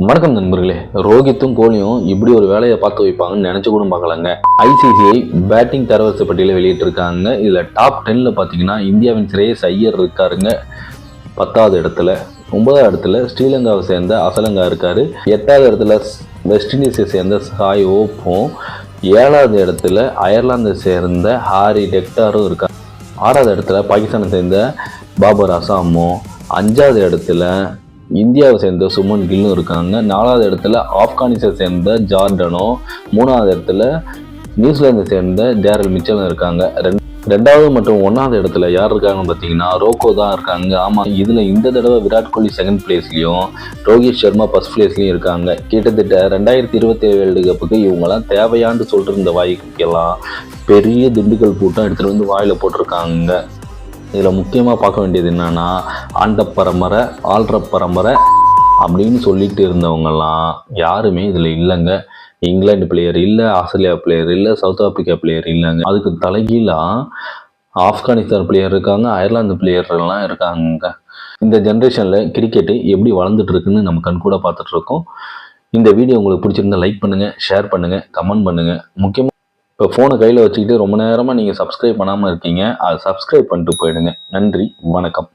வணக்கம் நண்பர்களே. ரோஹித்தும் கோலியும் இப்படி ஒரு வேலையை பார்த்து வைப்பாங்கன்னு நினச்சி கூட பார்க்கலாங்க. ஐசிசிஐ பேட்டிங் தரவரிசை பட்டியலை வெளியிட்டிருக்காங்க. இதில் டாப் டென்னில் பார்த்தீங்கன்னா இந்தியாவின் சிறையஸ் ஐயர் இருக்காருங்க. பத்தாவது இடத்துல ஒன்பதாவது இடத்துல ஸ்ரீலங்காவை சேர்ந்த அசலங்கா இருக்காரு. எட்டாவது இடத்துல வெஸ்ட் இண்டீஸை சேர்ந்த சாய் ஓப்பும். ஏழாவது இடத்துல அயர்லாந்தை சேர்ந்த ஹாரி டெக்டாரும் இருக்கார். ஆறாவது இடத்துல பாகிஸ்தானை சேர்ந்த பாபர் அசாமும் அஞ்சாவது இடத்துல இந்தியாவை சேர்ந்த சுமன் கில்லும் இருக்காங்க. நாலாவது இடத்துல ஆப்கானிஸ்தை சேர்ந்த ஜார்டனும் மூணாவது இடத்துல நியூசிலாந்தை சேர்ந்த ஜேரல் மிச்சலும் இருக்காங்க. ரெண்டு ரெண்டாவது மற்றும் ஒன்றாவது இடத்துல யார் இருக்காங்கன்னு பார்த்தீங்கன்னா ரோக்கோ தான் இருக்காங்க. ஆமாம் இதில் இந்த தடவை விராட் கோலி செகண்ட் பிளேஸ்லையும் ரோஹித் சர்மா ஃபர்ஸ்ட் பிளேஸ்லையும் இருக்காங்க. கிட்டத்தட்ட ரெண்டாயிரத்தி இருபத்தி ஏழு வேர்ல்டு கப்புக்கு இவங்கெல்லாம் தேவையான்னு சொல்லிட்டு இருந்த வாய்க்கெல்லாம் பெரிய திண்டுக்கல் கூட்டம் எடுத்துகிட்டு வந்து வாயில் போட்டிருக்காங்க. இதில் முக்கியமாக பார்க்க வேண்டியது என்னென்னா ஆண்ட பரம்பரை ஆள்ற பரம்பரை அப்படின்னு சொல்லிட்டு இருந்தவங்கெல்லாம் யாருமே இதில் இல்லைங்க. இங்கிலாந்து பிளேயர் இல்லை ஆஸ்திரேலியா பிளேயர் இல்லை சவுத் ஆப்பிரிக்கா பிளேயர் இல்லைங்க. அதுக்கு தலைகீழாக ஆப்கானிஸ்தான் பிளேயர் இருக்காங்க அயர்லாந்து பிளேயர்லாம் இருக்காங்க. இந்த ஜென்ரேஷனில் கிரிக்கெட்டு எப்படி வளர்ந்துட்டு இருக்குன்னு நம்ம கண்கூட பார்த்துட்ருக்கோம் இந்த வீடியோ உங்களுக்கு பிடிச்சிருந்தா லைக் பண்ணுங்கள் ஷேர் பண்ணுங்கள் கமெண்ட் பண்ணுங்கள் முக்கியமாக இப்போ ஃபோனை கையில் வச்சுக்கிட்டு ரொம்ப நேரமாக நீங்கள் சப்ஸ்கிரைப் பண்ணாமல் இருக்கீங்க. அதை சப்ஸ்கிரைப் பண்ணிட்டு போயிடுங்க. நன்றி. வணக்கம்.